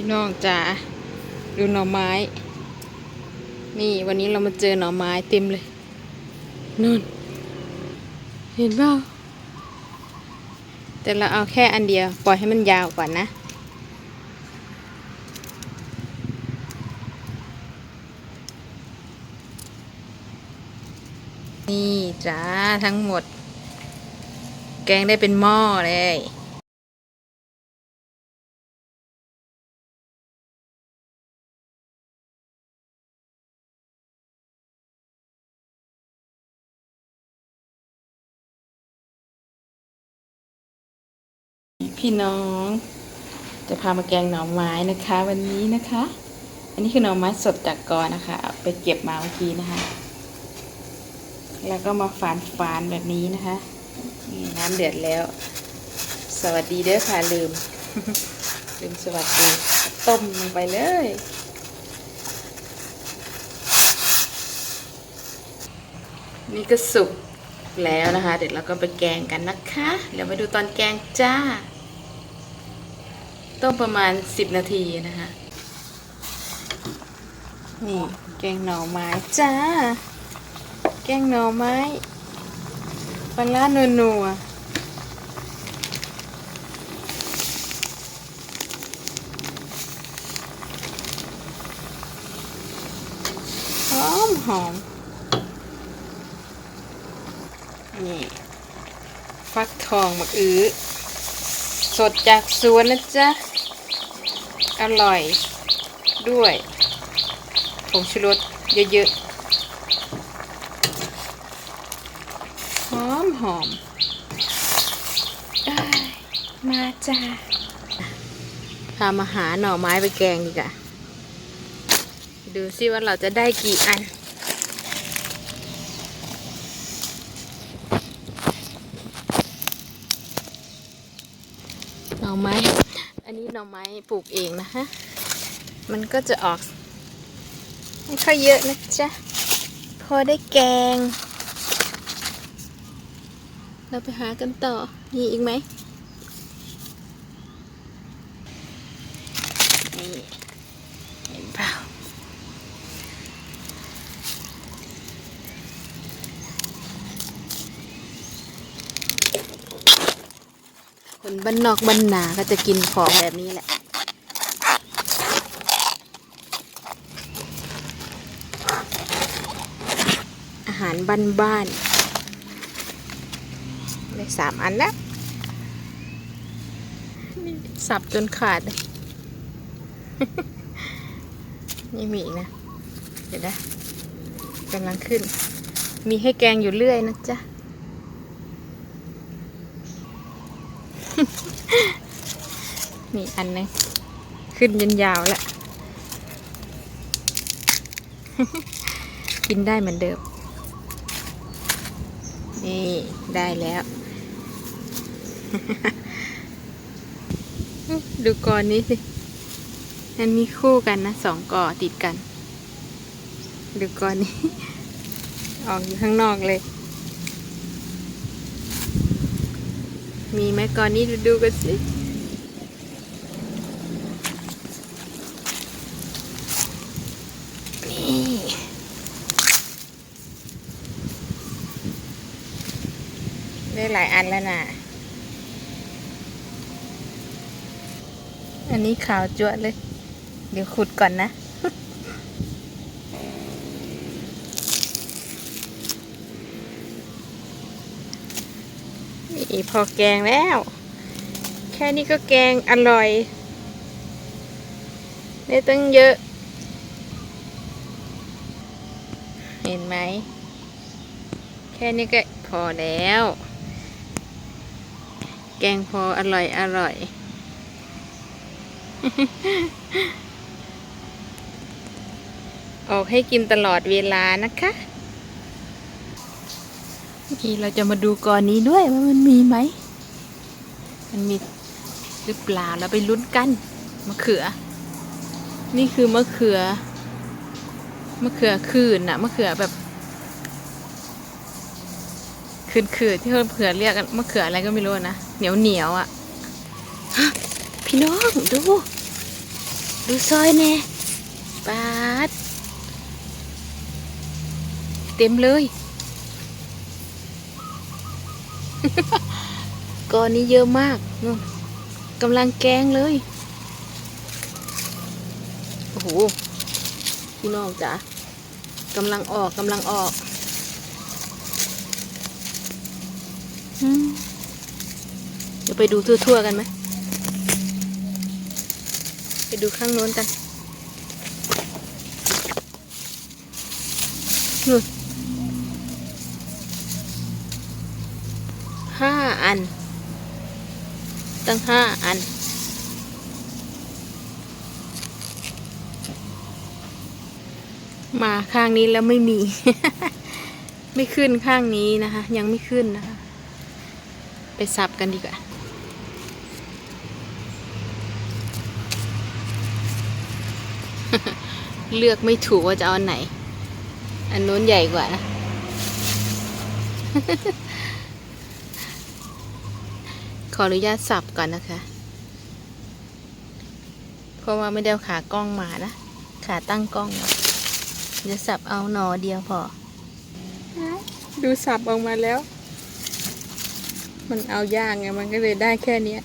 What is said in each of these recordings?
พี่น้องจ๋าดูหน่อไม้ นี่วันนี้เรามาเจอหน่อไม้เต็มเลยนู่นเห็นเปล่าแต่เราเอาแค่อันเดียว ปล่อยให้มันยาวก่อนนะ นี่จ้าทั้งหมด แกงได้เป็นหม้อเลย พี่น้อง จะพามาแกงหน่อไม้นะคะ วันนี้นะคะ อันนี้คือหน่อไม้สดจากกอนะคะเอาไปเก็บมาเมื่อกี้นะคะ แล้วก็มาฝานฝานๆแบบนี้นะคะนี่น้ำเดือดแล้ว สวัสดีเด้อค่ะลืม ลืมสวัสดี ต้มลงไปเลยนี่ก็สุกแล้วนะคะ เดี๋ยวเราก็ไปแกงกันนะคะ เดี๋ยวมาดูตอนแกงจ้า ต้มประมาณ 10 นาทีนะคะ นี่แกงหน่อไม้จ้า แกงหน่อไม้ปลาร้านัวๆหอมหอมนี่ฟักทองมะอื้อสดจากสวนนะจ๊ะ อร่อยด้วยผงชูรสเยอะๆ หอมหอมอ้มาจ้าทำอาหารหน่อไม้ไปแกงดีกว่าดูซิว่าเราจะได้กี่อัน หน่อไม้ นนี้หน่อไม้ปลูกเองนะฮะมันก็จะออกไม่ค่อยเยอะนะจ๊ะ พอได้แกง เราไปหากันต่อ มีอีกไหมนี่เห็นเปล่า คน บ้านนอกบ้านนาก็จะกินของแบบนี้แหละ อาหารบ้านๆได้สามอันแล้วนี่สับจนขาดเลยนี่มีอีกนะ เดี๋ยวนะกำลังขึ้น มีให้แกงอยู่เรื่อยนะจ๊ะ นี่อันนึงขึ้นยันยาวแล้ว กินได้เหมือนเดิม นี่ได้แล้ว ดูกอนนี้สิมันมีคู่กันนะสองกอติดกัน ดูกอนนี้ ออกอยู่ข้างนอกเลย มีไหมกอนนี้ดูดูกันสิ หลายอันแล้วนะอันนี้ขาวจั่วเลย เดี๋ยวขุดก่อนนะ นี่พอแกงแล้ว แค่นี้ก็แกงอร่อยได้ตั้งเยอะ เห็นไหม แค่นี้ก็พอแล้ว แกงพออร่อยอร่อย ออกให้กินตลอดเวลานะคะเมื่อกี้เราจะมาดูกอนนี้ด้วยว่ามันมีไหม มันมีหรือเปล่าเราไปลุ้นกันมะเขือ นี่คือมะเขือมะเขือคืนนะมะเขือแบบ คืนคืนที่เขาเขือเรียกกันมะเขืออะไรก็ไม่รู้นะเหนียวเหนียวอะฮะพี่น้องดู ดูซอยแน่ปาดเต็มเลยก้อนนี้เยอะมากกำลังแกงเลย โอ้โหพี่น้องจ๋ากำลังออกกำลังออกอืม เดี๋ยวไปดูทั่วๆกันไหม ไปดูข้างโน้นกันนู่นห้าอัน ตั้งห้าอันมาข้างนี้แล้วไม่มี ไม่ขึ้นข้างนี้นะคะ ยังไม่ขึ้นนะคะ ไปสับกันดีกว่าเลือกไม่ถูกว่าจะเอาอันไหน อันนู้นใหญ่กว่านะ ขออนุญาตสับก่อนนะคะ เพราะว่าไม่ได้ขากล้องมานะ ขาตั้งกล้องจะสับเอาหนอเดียวพอ ดูสับออกมาแล้ว มันเอายากไงมันก็เลยได้แค่นี้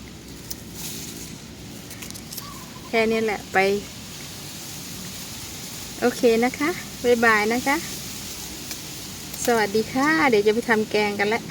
แค่นี้แหละไป โอเคนะคะ บ๊ายบายนะคะ สวัสดีค่ะ เดี๋ยวจะไปทำแกงกันแล้ว